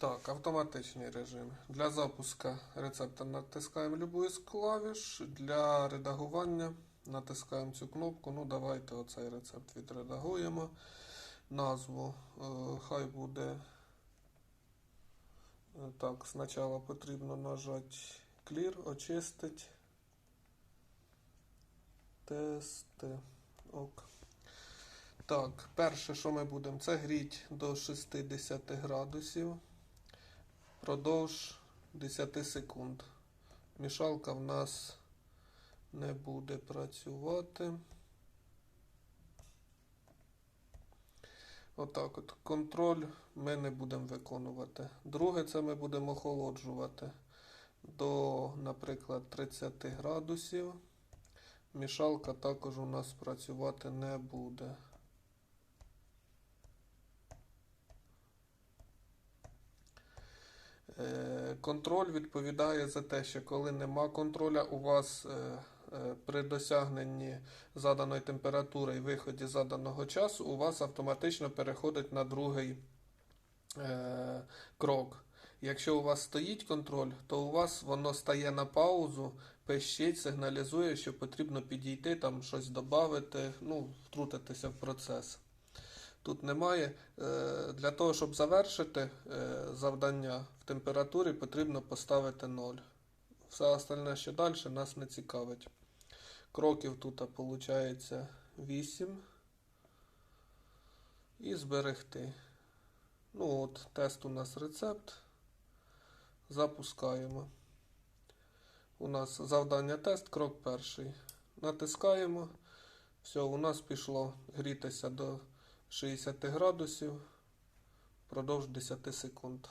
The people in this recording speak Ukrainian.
Так, автоматичний режим. Для запуска рецепта натискаємо любу із клавіш. Для редагування натискаємо цю кнопку. Ну, давайте оцей рецепт відредагуємо. Назву е, хай буде. е, Так, спочатку потрібно нажати Clear, очистить. Тести. Ок. Так, перше, що ми будемо, це гріть до 60 градусів продовж 10 секунд. Мішалка в нас не буде працювати. Отак от. Контроль ми не будемо виконувати. Друге, це ми будемо охолоджувати до, наприклад, 30 градусів. Мішалка також у нас працювати не буде. Контроль відповідає за те, що коли нема контроля, у вас е, е, при досягненні заданої температури і виході заданого часу, у вас автоматично переходить на другий е, крок. Якщо у вас стоїть контроль, то у вас воно стає на паузу, пищить, сигналізує, що потрібно підійти, там щось додати, ну, втрутитися в процес. Тут немає. Е, Для того, щоб завершити е, завдання в температурі, потрібно поставити 0. Все остальне, що далі, нас не цікавить. Кроків тут виходить 8. І зберегти. Ну от, тест у нас рецепт. Запускаємо. У нас завдання тест, крок перший. Натискаємо. Все, у нас пішло грітися до 60 градусів продовж 10 секунд.